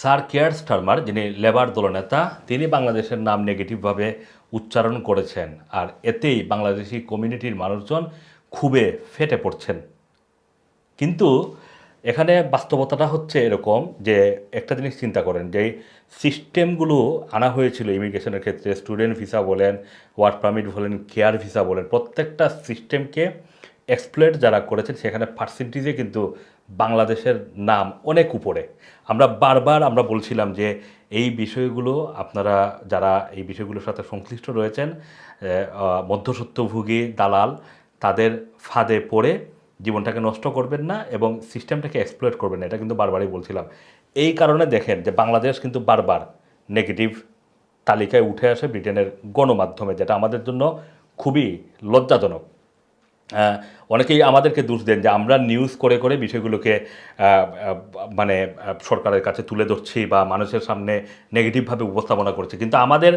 Sir Keir Starmer, যিনি Labour দলনেতা, তিনি বাংলাদেশের নাম নেগেটিভভাবে উচ্চারণ করেছেন। আর এতেই বাংলাদেশি কমিউনিটির মানুষজন খুবই ফেটে পড়ছেন। কিন্তু এখানে বাস্তবতাটা হচ্ছে এরকম যে একটা জিনিস চিন্তা করেন, যে সিস্টেমগুলো আনা হয়েছিল ইমিগ্রেশনের ক্ষেত্রে স্টুডেন্ট ভিসা বলেন ওয়ার্ক পারমিট বলেন কেয়ার ভিসা বলেন, প্রত্যেকটা সিস্টেমকে এক্সপ্লোয়েট যারা করেছেন, সেখানে পার্সেন্টেজে কিন্তু বাংলাদেশের নাম অনেক উপরে। আমরা বারবার আমরা বলছিলাম যে এই বিষয়গুলো আপনারা যারা এই বিষয়গুলোর সাথে সংশ্লিষ্ট রয়েছেন মধ্যসত্ত্বভোগী দালাল, তাদের ফাঁদে পড়ে জীবনটাকে নষ্ট করবেন না এবং সিস্টেমটাকে এক্সপ্লোর করবেন না, এটা কিন্তু বারবারই বলছিলাম। এই কারণে দেখেন যে বাংলাদেশ কিন্তু বারবার নেগেটিভ তালিকায় উঠে আসে ব্রিটেনের গণমাধ্যমে, যেটা আমাদের জন্য খুবই লজ্জাজনক। অনেকেই আমাদেরকে দোষ দেন যে আমরা নিউজ করে করে বিষয়গুলোকে মানে সরকারের কাছে তুলে ধরছি বা মানুষের সামনে নেগেটিভভাবে উপস্থাপনা করছি। কিন্তু আমাদের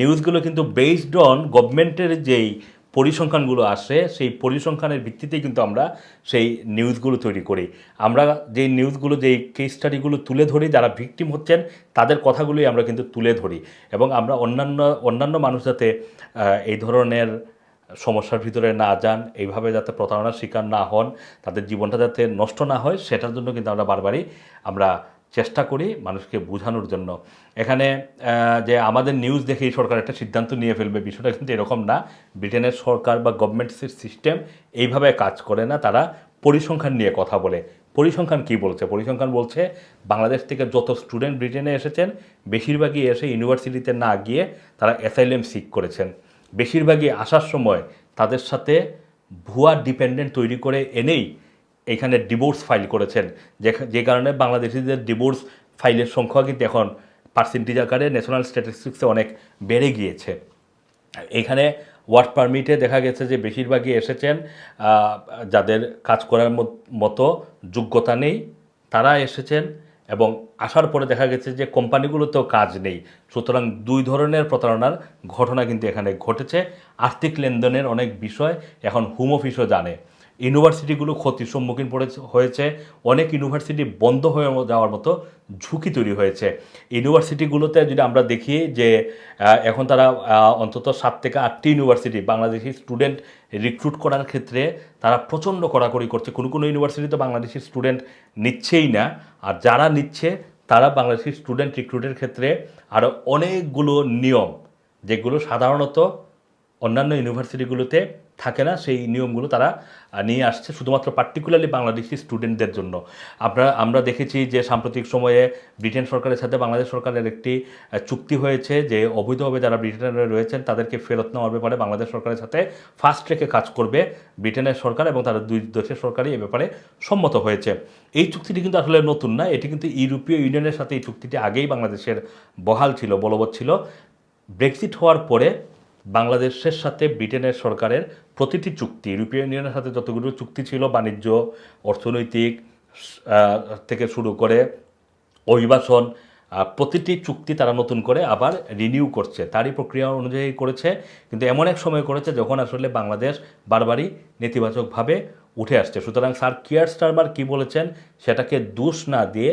নিউজগুলো কিন্তু বেসড অন গভর্নমেন্টের যেই পরিসংখ্যানগুলো আসে, সেই পরিসংখ্যানের ভিত্তিতেই কিন্তু আমরা সেই নিউজগুলো তৈরি করি। আমরা যেই নিউজগুলো যেই কেস স্টাডিগুলো তুলে ধরি, যারা ভিকটিম হচ্ছেন, তাদের কথাগুলোই আমরা কিন্তু তুলে ধরি। এবং আমরা অন্যান্য অন্যান্য মানুষ যাতে এই ধরনের সমস্যার ভিতরে না যান, এইভাবে যাতে প্রতারণার শিকার না হন, তাদের জীবনটা যাতে নষ্ট না হয়, সেটার জন্য কিন্তু আমরা বারবারই আমরা চেষ্টা করি মানুষকে বোঝানোর জন্য। এখানে যে আমাদের নিউজ দেখে এই সরকার একটা সিদ্ধান্ত নিয়ে ফেলবে, বিষয়টা কিন্তু এরকম না। ব্রিটেনের সরকার বা গভর্নমেন্টের সিস্টেম এইভাবে কাজ করে না, তারা পরিসংখ্যান নিয়ে কথা বলে। পরিসংখ্যান কি বলছে? পরিসংখ্যান বলছে, বাংলাদেশ থেকে যত স্টুডেন্ট ব্রিটেনে এসেছেন, বেশিরভাগই এসে ইউনিভার্সিটিতে না গিয়ে তারা অ্যাসাইলেম সিক করেছেন। বেশিরভাগই আসার সময় তাদের সাথে ভুয়া ডিপেন্ডেন্ট তৈরি করে এনেই এখানে ডিভোর্স ফাইল করেছেন। যে কারণে বাংলাদেশিদের ডিভোর্স ফাইলের সংখ্যা কিন্তু এখন পার্সেন্টেজ আকারে ন্যাশনাল স্ট্যাটিস্টিক্সে অনেক বেড়ে গিয়েছে। এখানে ওয়ার্ক পারমিটে দেখা গেছে যে বেশিরভাগই এসেছেন যাদের কাজ করার মতো যোগ্যতা নেই, তারা এসেছেন। এবং আসার পরে দেখা গেছে যে কোম্পানিগুলোতেও কাজ নেই। সুতরাং দুই ধরনের প্রতারণার ঘটনা কিন্তু এখানে ঘটেছে। আর্থিক লেনদেনের অনেক বিষয় এখন হোম অফিসও জানে। ইউনিভার্সিটিগুলো ক্ষতির সম্মুখীন পড়েছে হয়েছে। অনেক ইউনিভার্সিটি বন্ধ হয়ে যাওয়ার মতো ঝুঁকি তৈরি হয়েছে। ইউনিভার্সিটিগুলোতে যদি আমরা দেখি যে এখন তারা অন্তত সাত থেকে আটটি ইউনিভার্সিটি বাংলাদেশি স্টুডেন্ট রিক্রুট করার ক্ষেত্রে তারা প্রচণ্ড কড়াকড়ি করছে। কোনো কোনো ইউনিভার্সিটিতে বাংলাদেশি স্টুডেন্ট নিচ্ছেই না। আর যারা নিচ্ছে, তারা বাংলাদেশি স্টুডেন্ট রিক্রুটের ক্ষেত্রে আরও অনেকগুলো নিয়ম, যেগুলো সাধারণত অন্যান্য ইউনিভার্সিটিগুলোতে থাকে না, সেই নিয়মগুলো তারা নিয়ে আসছে শুধুমাত্র পার্টিকুলারলি বাংলাদেশি স্টুডেন্টদের জন্য। আমরা আমরা দেখেছি যে সাম্প্রতিক সময়ে ব্রিটেন সরকারের সাথে বাংলাদেশ সরকারের একটি চুক্তি হয়েছে যে অবৈধভাবে যারা ব্রিটেনে রয়েছেন তাদেরকে ফেরত নেওয়ার ব্যাপারে বাংলাদেশ সরকারের সাথে ফাস্ট ট্রেকে কাজ করবে ব্রিটেনের সরকার এবং তারা দুই দেশের সরকারই এ ব্যাপারে সম্মত হয়েছে। এই চুক্তিটি কিন্তু আসলে নতুন না, এটি কিন্তু ইউরোপীয় ইউনিয়নের সাথে এই চুক্তিটি আগেই বাংলাদেশের বহাল ছিল, বলবৎ ছিল। ব্রেক্সিট হওয়ার পরে বাংলাদেশের সাথে ব্রিটেনের সরকারের প্রতিটি চুক্তি, ইউরোপীয় ইউনিয়নের সাথে যতগুলো চুক্তি ছিল, বাণিজ্য, অর্থনৈতিক থেকে শুরু করে অভিবাসন প্রতিটি চুক্তি তারা নতুন করে আবার রিনিউ করছে। তারই প্রক্রিয়া অনুযায়ী করেছে, কিন্তু এমন এক সময় করেছে যখন আসলে বাংলাদেশ বারবারই নেতিবাচকভাবে উঠে আসছে। সুতরাং স্যার কিয়ার স্টারমার কী বলেছেন, সেটাকে দোষ না দিয়ে